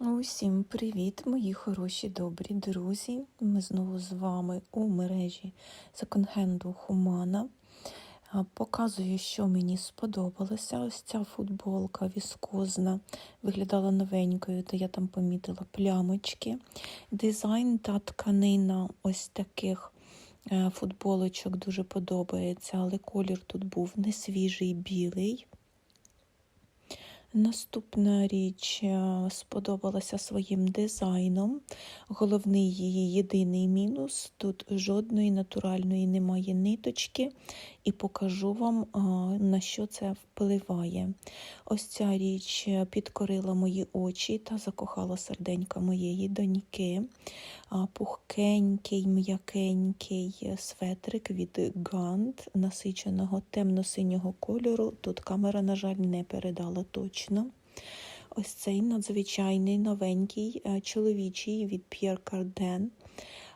Усім привіт, мої хороші добрі друзі. Ми знову з вами у мережі секонд-хенду Хумана. Показую, що мені сподобалося. Ось ця футболка віскозна виглядала новенькою, то я там помітила плямочки. Дизайн та тканина ось таких е, футболочок дуже подобається, але колір тут був не свіжий білий. Наступна річ е, сподобалася своїм дизайном. Головний її єдиний мінус тут жодної натуральної немає ниточки, і покажу вам, на що це впливає. Ось ця річ е, підкорила мої очі та закохала серденька моєї доньки. Пухкенький, м'якенький светрик від Гант насиченого темно-синього кольору. Тут камера, на жаль, не передала точно. Ось цей надзвичайний новенький е, чоловічий від Cardin е,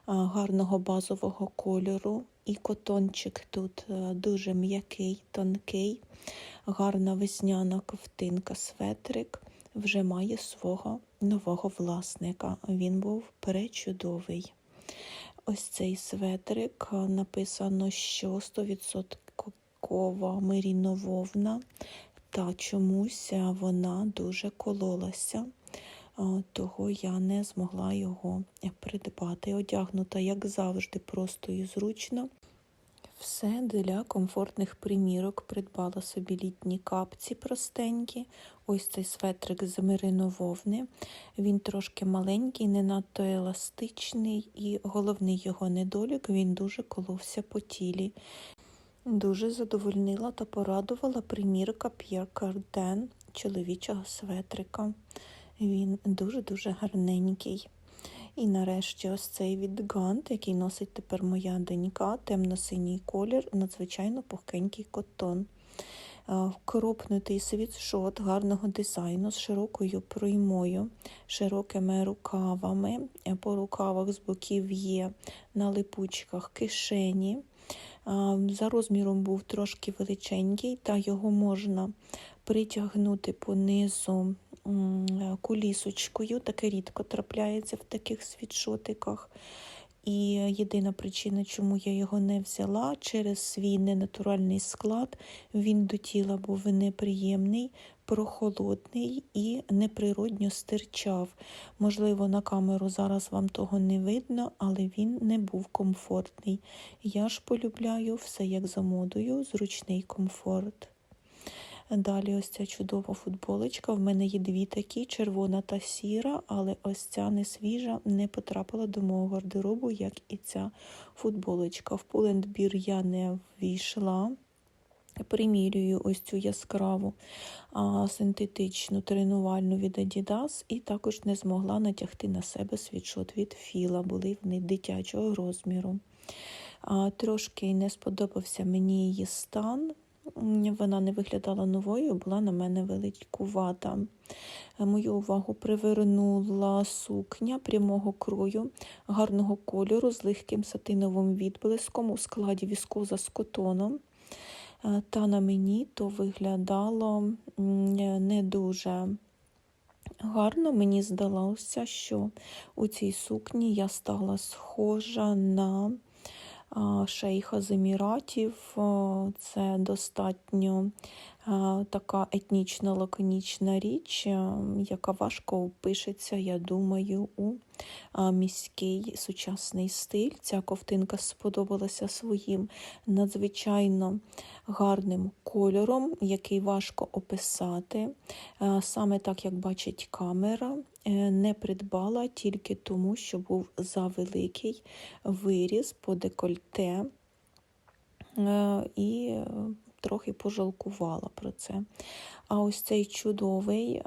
гарного базового кольору. І котончик тут е, дуже м'який, тонкий, гарна весняна ковтинка светрик вже має свого нового власника. Він був пречудовий. Ось цей светрик е, написано, що 100% мерінововна, та чомусь е, вона дуже кололася, е, того я не змогла його придбати. Одягнута, як завжди, просто і зручно. Все для комфортних примірок придбала собі літні капці простенькі. Ось цей светрик з меринововни. Він трошки маленький, не надто еластичний, і головний його недолік він дуже коловся по тілі. Дуже задовольнила та порадувала примірка Pierre Cardin чоловічого светрика. Він дуже-дуже гарненький. І нарешті ось цей від Гант, який носить тепер моя донька, темно-синій колір, надзвичайно пухкенький котон. Кропнутий світшот гарного дизайну з широкою проймою, широкими рукавами. По рукавах з боків є на липучках кишені. За розміром був трошки величенький, та його можна притягнути понизу кулісочкою. Таке рідко трапляється в таких світшотиках. І єдина причина, чому я його не взяла, через свій ненатуральний склад, він до тіла був неприємний, прохолодний і неприродньо стирчав. Можливо, на камеру зараз вам того не видно, але він не був комфортний. Я ж полюбляю все як за модою, зручний комфорт. Далі ось ця чудова футболочка. В мене є дві такі, червона та сіра, але ось ця не свіжа, не потрапила до мого гардеробу, як і ця футболочка. В пулендбір я не ввійшла. Примірюю ось цю яскраву а, синтетичну тренувальну від Adidas і також не змогла натягти на себе світшот від Філа, були вони дитячого розміру. А, Трошки не сподобався мені її стан. Вона не виглядала новою, була на мене великувата. Мою увагу привернула сукня прямого крою, гарного кольору з легким сатиновим відблиском у складі віскоза з котоном. Та на мені то виглядало не дуже гарно. Мені здалося, що у цій сукні я стала схожа на шейха з Еміратів. Це достатньо така етнічна лаконічна річ, яка важко впишеться, я думаю, у міський сучасний стиль. Ця ковтинка сподобалася своїм надзвичайно гарним кольором, який важко описати. Саме так, як бачить камера, е, не придбала тільки тому, що був завеликий виріз по декольте. Е, і трохи пожалкувала про це. А ось цей чудовий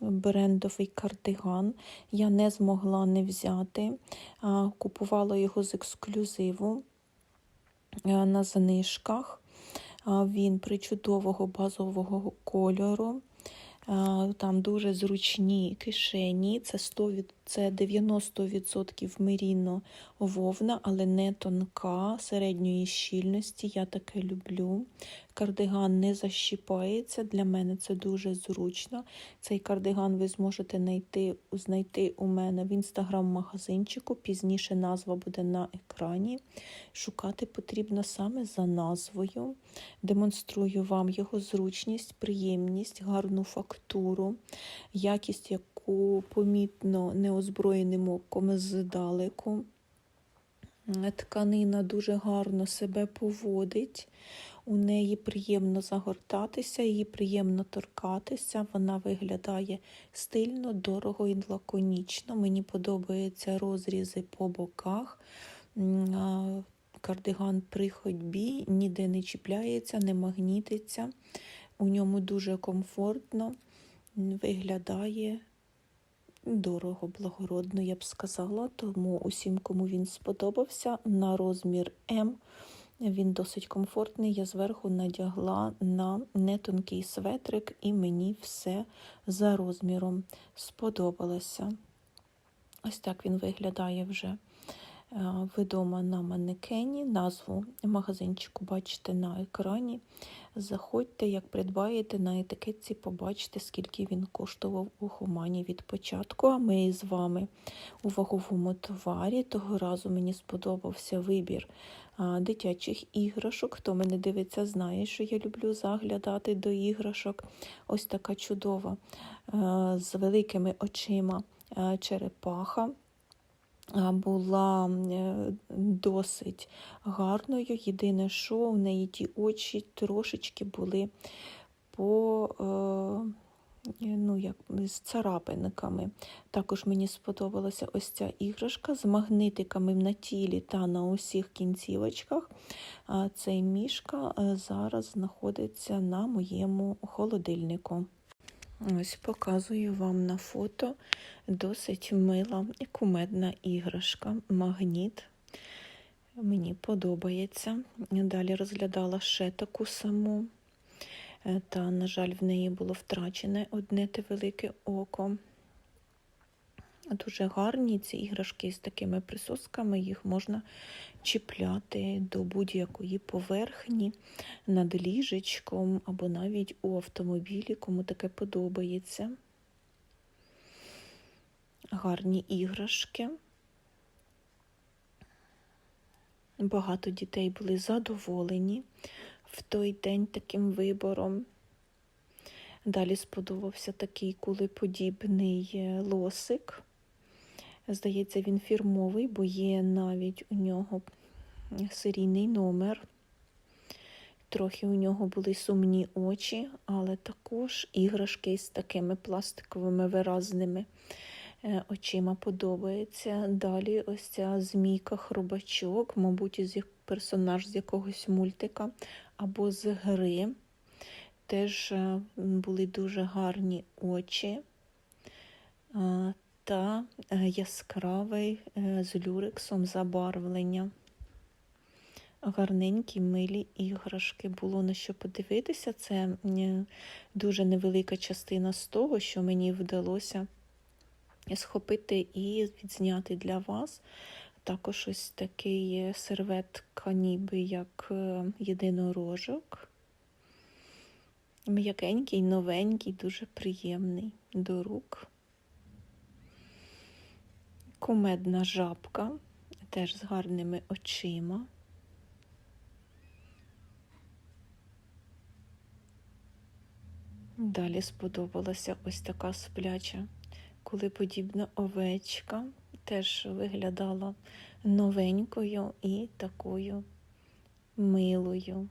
брендовий кардиган я не змогла не взяти. Купувала його з ексклюзиву на знижках. Він причудового базового кольору. Там дуже зручні кишені, це Це 90% меріно вовна, але не тонка, середньої щільності. Я таке люблю. Кардиган не защіпається. Для мене це дуже зручно. Цей кардиган ви зможете знайти, знайти у мене в інстаграм-магазинчику. Пізніше назва буде на екрані. Шукати потрібно саме за назвою. Демонструю вам його зручність, приємність, гарну фактуру, якість, яку помітно неозброєним оком здалеку. Тканина дуже гарно себе поводить. У неї приємно загортатися, її приємно торкатися. Вона виглядає стильно, дорого і лаконічно. Мені подобаються розрізи по боках. Кардиган при ходьбі ніде не чіпляється, не магнітиться. У ньому дуже комфортно виглядає дорого, благородно, я б сказала. Тому усім, кому він сподобався, на розмір М. Він досить комфортний. Я зверху надягла на нетонкий светрик, і мені все за розміром сподобалося. Ось так він виглядає вже відома на манекені. Назву магазинчику бачите на екрані. Заходьте, як придбаєте на етикетці, побачите, скільки він коштував у Хумані від початку. А ми з вами у ваговому товарі. Того разу мені сподобався вибір дитячих іграшок. Хто мене дивиться, знає, що я люблю заглядати до іграшок. Ось така чудова з великими очима черепаха була е, досить гарною. Єдине, що у неї ті очі трошечки були по е, ну, як, з царапинками. Також мені сподобалася ось ця іграшка з магнитиками на тілі та на усіх кінцівочках. Цей мішка е, зараз знаходиться на моєму холодильнику. Ось показую вам на фото досить мила і кумедна іграшка, магніт. Мені подобається. Далі розглядала ще таку саму, е, та, на жаль, в неї було втрачене одне те велике око. Дуже гарні ці іграшки з такими присосками, їх можна чіпляти до будь-якої поверхні над ліжечком або навіть у автомобілі, кому таке подобається. Гарні іграшки. Багато дітей були задоволені в той день таким вибором. Далі сподобався такий кулеподібний е, лосик. Здається, він фірмовий, бо є навіть у нього серійний номер. Трохи у нього були сумні очі, але також іграшки з такими пластиковими виразними е, очима подобається. Далі ось ця змійка хробачок, мабуть, із персонаж з якогось мультика або з гри. Теж е, були дуже гарні очі та е, яскравий е, з люрексом забарвлення. Гарненькі милі іграшки. Було на що подивитися. Це дуже невелика частина з того, що мені вдалося схопити і відзняти для вас. Також ось такий серветка, ніби як е, єдинорожок. М'якенький, новенький, дуже приємний до рук. Кумедна жабка, теж з гарними очима. Далі сподобалася ось така спляча, коли подібна овечка теж виглядала новенькою і такою милою.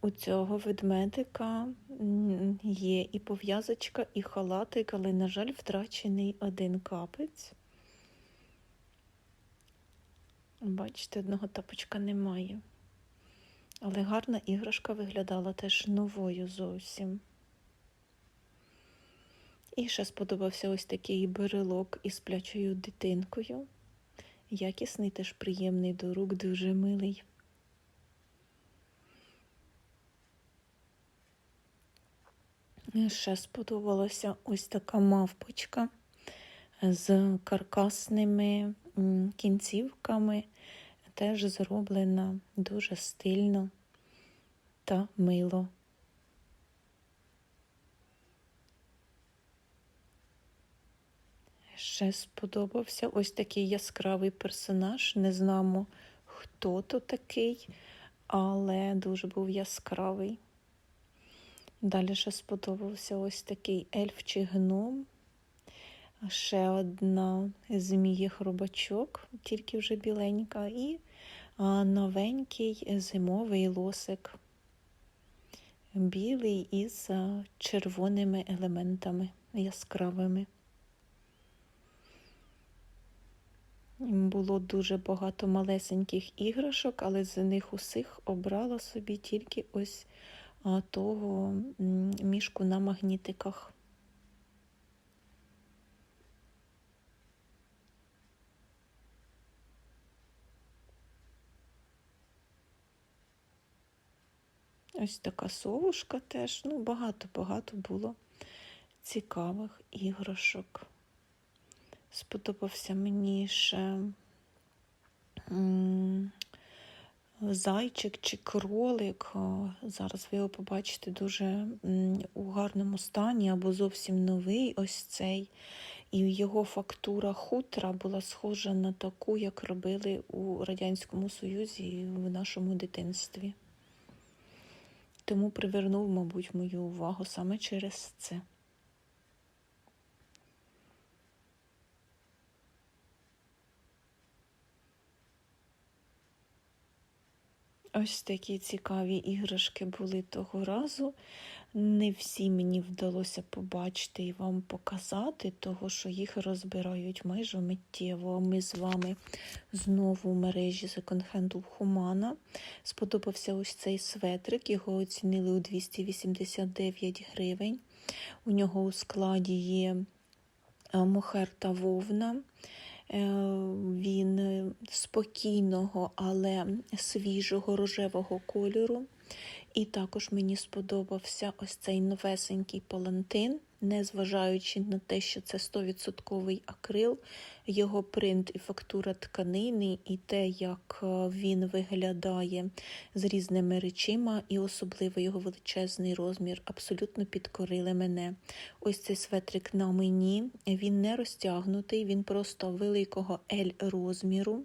У цього ведмедика є і пов'язочка, і халатик, але, на жаль, втрачений один капець. Бачите, одного тапочка немає. Але гарна іграшка виглядала теж новою зовсім. І ще сподобався ось такий берелок із сплячою дитинкою. Якісний, теж приємний до рук, дуже милий. Ще сподобалася ось така мавпочка з каркасними кінцівками. Теж зроблена дуже стильно та мило. Ще сподобався ось такий яскравий персонаж. Не знаємо, хто то такий, але дуже був яскравий. Далі ще сподобався ось такий ельф чи гном. Ще одна змія хробачок, тільки вже біленька, і новенький зимовий лосик. Білий із червоними елементами яскравими. Було дуже багато малесеньких іграшок, але з них усіх обрала собі тільки ось того мішку на магнітиках. Ось така совушка теж. Ну, багато-багато було цікавих іграшок. Сподобався мені ще зайчик чи кролик. Зараз ви його побачите дуже у гарному стані або зовсім новий ось цей. І його фактура хутра була схожа на таку, як робили у Радянському Союзі в нашому дитинстві. Тому привернув, мабуть, мою увагу саме через це. Ось такі цікаві іграшки були того разу. Не всі мені вдалося побачити і вам показати, того що їх розбирають майже миттєво. Ми з вами знову в мережі секонд-хенду Хумана. Сподобався ось цей светрик, його оцінили у 289 гривень. У нього у складі є е, мохер та вовна. Е, Він спокійного, але свіжого рожевого кольору. І також мені сподобався ось цей новесенький палантин, незважаючи на те, що це 100% акрил, його принт і фактура тканини, і те, як е, він виглядає з різними речима, і особливо його величезний розмір, абсолютно підкорили мене. Ось цей светрик на мені, він не розтягнутий, він просто великого L розміру.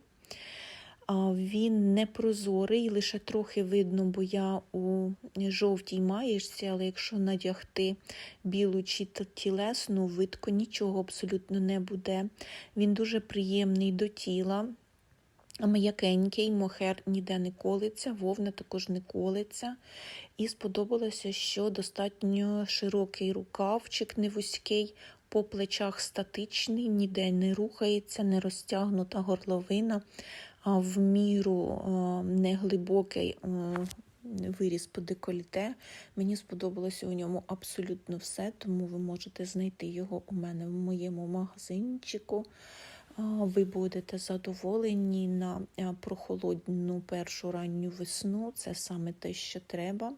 Він не прозорий, лише трохи видно, бо я у жовтій маєчці, але якщо надягти білу чи тілесну, видко нічого абсолютно не буде. Він дуже приємний до тіла. М'якенький, мохер ніде не колиться, вовна також не колиться. І сподобалося, що достатньо широкий рукавчик, не вузький, по плечах статичний, ніде не рухається, не розтягнута горловина, а в міру е, неглибокий е, виріз по декольте. Мені сподобалося у ньому абсолютно все, тому ви можете знайти його у мене в моєму магазинчику. Ви будете задоволені на е, прохолодну першу ранню весну. Це саме те, що треба.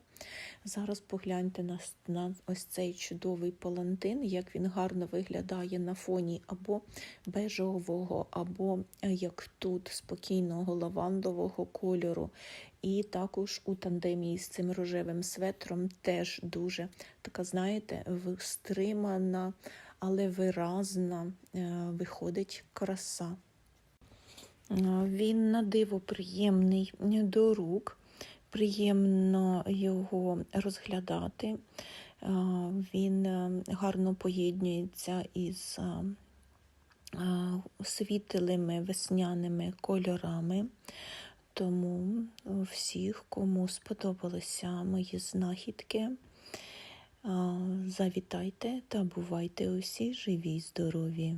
Зараз погляньте на, на ось цей чудовий палантин, як він гарно виглядає на фоні або бежевого, або е, як тут спокійного лавандового кольору. І також у тандемі з цим рожевим светром теж дуже така, знаєте, стримана, але виразна е, виходить краса. Е, Він на диво приємний до рук, приємно його розглядати. Він е, гарно поєднується із е, е, світлими весняними кольорами. Тому всіх, кому сподобалися мої знахідки, завітайте та бувайте усі живі й здорові.